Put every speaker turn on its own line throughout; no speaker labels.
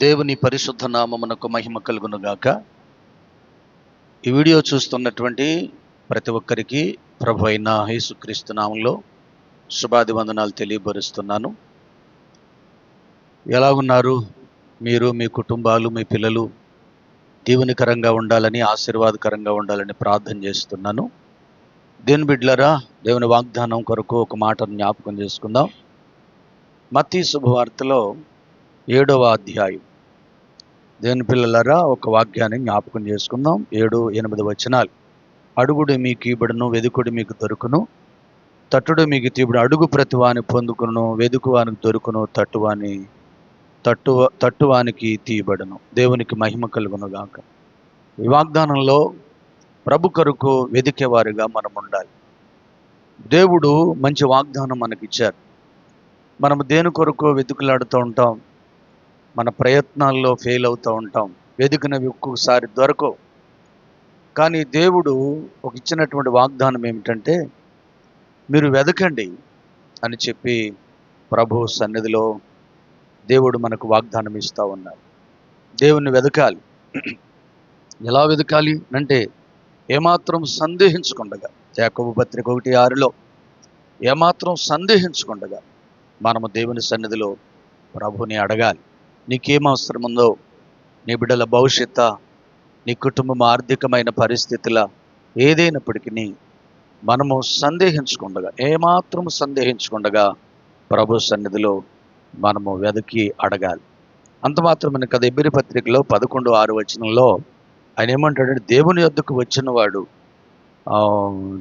దేవుని పరిశుద్ధ నామమునకు మహిమ కలుగును గాక ఈ వీడియో చూస్తున్నటువంటి ప్రతి ఒక్కరికి ప్రభు అయిన యేసుక్రీస్తు నామంలో శుభాది వందనాలు తెలియపరుస్తున్నాను. ఎలా ఉన్నారు మీరు మీ కుటుంబాలు మీ పిల్లలు? దీవెనికరంగా ఉండాలని ఆశీర్వాదకరంగా ఉండాలని ప్రార్థన చేస్తున్నాను. దేవుని బిడ్లరా దేవుని వాగ్దానం కొరకు ఒక మాటను జ్ఞాపకం చేసుకుందాం. మతీ శుభవార్తలో ఏడవ అధ్యాయం. దేవుని పిల్లలరా ఒక వాక్యాన్ని జ్ఞాపకం చేసుకుందాం. ఏడు ఎనిమిది వచనాలు. అడుగుడు మీకు ఇబడును వెదుకుడు మీకు దొరుకును. తట్టుడు మీకు తీబుడు అడుగు ప్రతివాని పొందుకును వెదుకువానికి దొరుకును తట్టువాని తట్టు తట్టువానికి తీయబడును. దేవునికి మహిమ కలుగును గాక. ఈ వాగ్దానంలో ప్రభు కొరకు వెదికేవారిగా మనం ఉండాలి. దేవుడు మంచి వాగ్దానం మనకిచ్చారు. మనం దేని కొరకు వెతుకులాడుతూ ఉంటాం? మన ప్రయత్నాల్లో ఫెయిల్ అవుతూ ఉంటాం. వెతికినవి ఒక్కొక్కసారి దొరకవు. కానీ దేవుడు ఒక ఇచ్చినటువంటి వాగ్దానం ఏమిటంటే మీరు వెదకండి అని చెప్పి ప్రభు సన్నిధిలో దేవుడు మనకు వాగ్దానం ఇస్తూ ఉన్నారు. దేవుణ్ణి వెదకాలి. ఎలా వెదకాలి అంటే ఏమాత్రం సందేహించకుండగా యాకబు పత్రిక ఒకటి ఆరులో ఏమాత్రం సందేహించకుండగా మనము దేవుని సన్నిధిలో ప్రభుని అడగాలి. నీకేం అవసరం ఉందో నీ బిడ్డల భవిష్యత్ నీ కుటుంబం ఆర్థికమైన పరిస్థితుల ఏదైనప్పటికీ మనము సందేహించకుండగా ఏమాత్రం సందేహించకుండగా ప్రభు సన్నిధిలో మనము వెదకి అడగాలి. అంత మాత్రమే కదా ఎబ్బిరి పత్రికలో పదకొండు ఆరు వచనంలో ఆయన ఏమంటాడంటే దేవుని యొద్దకు వచ్చినవాడు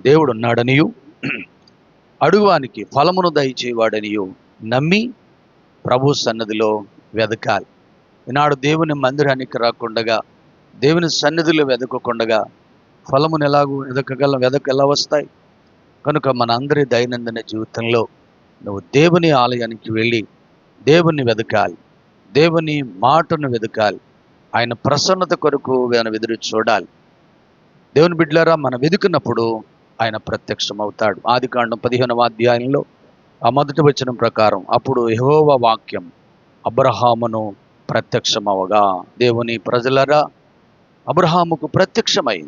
దేవుడు ఉన్నాడనియు అడుగువానికి ఫలమును దయచేవాడనియు నమ్మి ప్రభు సన్నిధిలో వెదకాలి. ఈనాడు దేవుని మందిరానికి రాకుండగా దేవుని సన్నిధిలో వెదకకుండగా ఫలమును ఎలాగూ వెదకగల వెదక ఎలా వస్తాయి? కనుక మన అందరి దైనందిన జీవితంలో నువ్వు దేవుని ఆలయానికి వెళ్ళి దేవుని వెదకాలి. దేవుని మాటను వెదకాలి. ఆయన ప్రసన్నత కొరకు ఆయన వెదురు చూడాలి. దేవుని బిడ్డలారా మనం వెతుకున్నప్పుడు ఆయన ప్రత్యక్షమవుతాడు. ఆది కాండం పదిహేనవ అధ్యాయంలో ఆ మొదటి వచనం ప్రకారం అప్పుడు యహోవ వాక్యం అబ్రహామును ప్రత్యక్షమవగా. దేవుని ప్రజలరా అబ్రహాముకు ప్రత్యక్షమై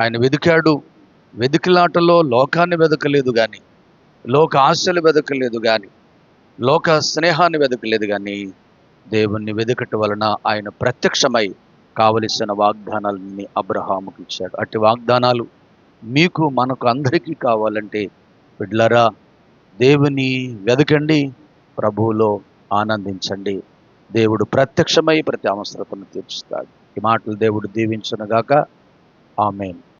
ఆయన వెదికాడు. వెదికిలాటలో లోకాన్ని వెదకలేదు కానీ లోక ఆశలు వెదకలేదు కానీ లోక స్నేహాన్ని వెదకలేదు కానీ దేవుణ్ణి వెదకట వలన ఆయన ప్రత్యక్షమై కావలసిన వాగ్దానాలన్నీ అబ్రహాముకు ఇచ్చాడు. అట్టి వాగ్దానాలు మీకు మనకు అందరికీ కావాలంటే బిడ్లరా దేవుని వెదకండి. ప్రభువులో ఆనందించండి. దేవుడు ప్రత్యక్షమై ప్రతి అవసరతను తీర్చుతాడు ఈ మాటలు దేవుడు దీవించునుగాక. ఆమెను.